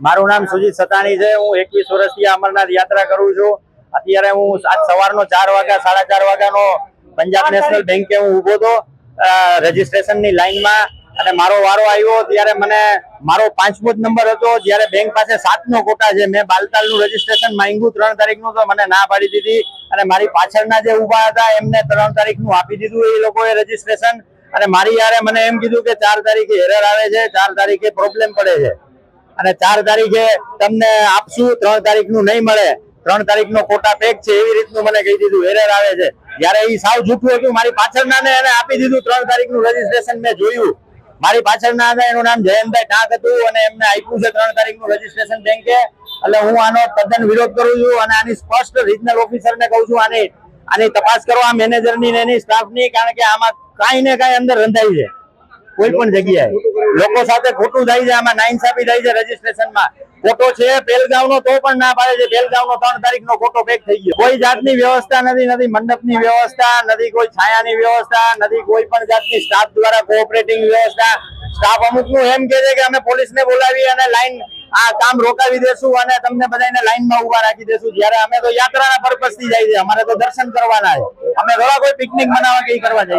મારું નામ સુજીત સતાણી છે. હું એકવીસ વર્ષથી અમરનાથ યાત્રા કરું છું. અત્યારે હું આજ સવારનો ચાર વાગ્યા સાડા ચાર વાગ્યાનો પંજાબ નેશનલ બેંકે હું ઊભો હતો. રજીસ્ટ્રેશનની લાઈનમાં અને મારો વારો આવ્યો ત્યારે મને મારો પાંચમો જ નંબર હતો. જ્યારે બેંક પાસે સાતનો કોટા છે મેં બાલતાલનું રજીસ્ટ્રેશન માંગ્યું. ત્રણ તારીખનું તો મને ના પાડી દીધી અને મારી પાછળના જે ઊભા હતા એમને ત્રણ તારીખનું આપી દીધું એ લોકોએ રજીસ્ટ્રેશન. અને મારી યારે મને એમ કીધું કે ચાર તારીખે એરર આવે છે ચાર તારીખે પ્રોબ્લેમ પડે છે. અને ચાર તારીખે તમને આપશું. ત્રણ તારીખનું નહીં મળે. ત્રણ તારીખનો કોટા પેક છે, એવી રીતનું મને કહી દીધું. એરર આવે છે. જ્યારે એ સાવ જૂઠું હતું, મારી પાછળના ને એને આપી દીધું. ત્રણ તારીખનું રજીસ્ટ્રેશન મેં જોયું. મારી પાછળના હતા એનું નામ જયંતભાઈ ટાંક હતું અને એમને આપ્યું છે ત્રણ તારીખનું રજીસ્ટ્રેશન બેંકે. એટલે હું આનો તદ્દન વિરોધ કરું છું અને આની સ્પષ્ટ રિજનલ ઓફિસરને કહું છું, આની આની તપાસ કરો, આ મેનેજરની ને એની સ્ટાફની કારણ કે આમાં કાંઈ ને કાંઈ અંદર રંધાઈ છે. કોઈ પણ જગ્યાએ. લોકો સાથે ખોટું થાય છે, આમાં નાઇન્સાફી થાય છે રજીસ્ટ્રેશનમાં ખોટો છે પેલગાંવનો તો પણ ના પાડે છે. પેલગાંવનો ત્રણ તારીખનો ખોટો પેક થઈ ગયો. કોઈ જાતની વ્યવસ્થા નથી નથી મંડપની વ્યવસ્થા, નથી કોઈ છાયાની વ્યવસ્થા, નથી કોઈ પણ જાતની સ્ટાફ દ્વારા કોઓપરેટિંગ વ્યવસ્થા. સ્ટાફ અમુકનું એમ કે છે કે અમે પોલીસ ને બોલાવી અને લાઈન આ કામ રોકાવી દેશું અને તમને બધાને લાઈનમાં ઊભા રાખી દેશું. જયારે અમે તો યાત્રાના પર્પઝથી જાય છે. અમારે તો દર્શન કરવાના છે. અમે થોડા કોઈ પિકનિક મનાવવા કે કરવા છે.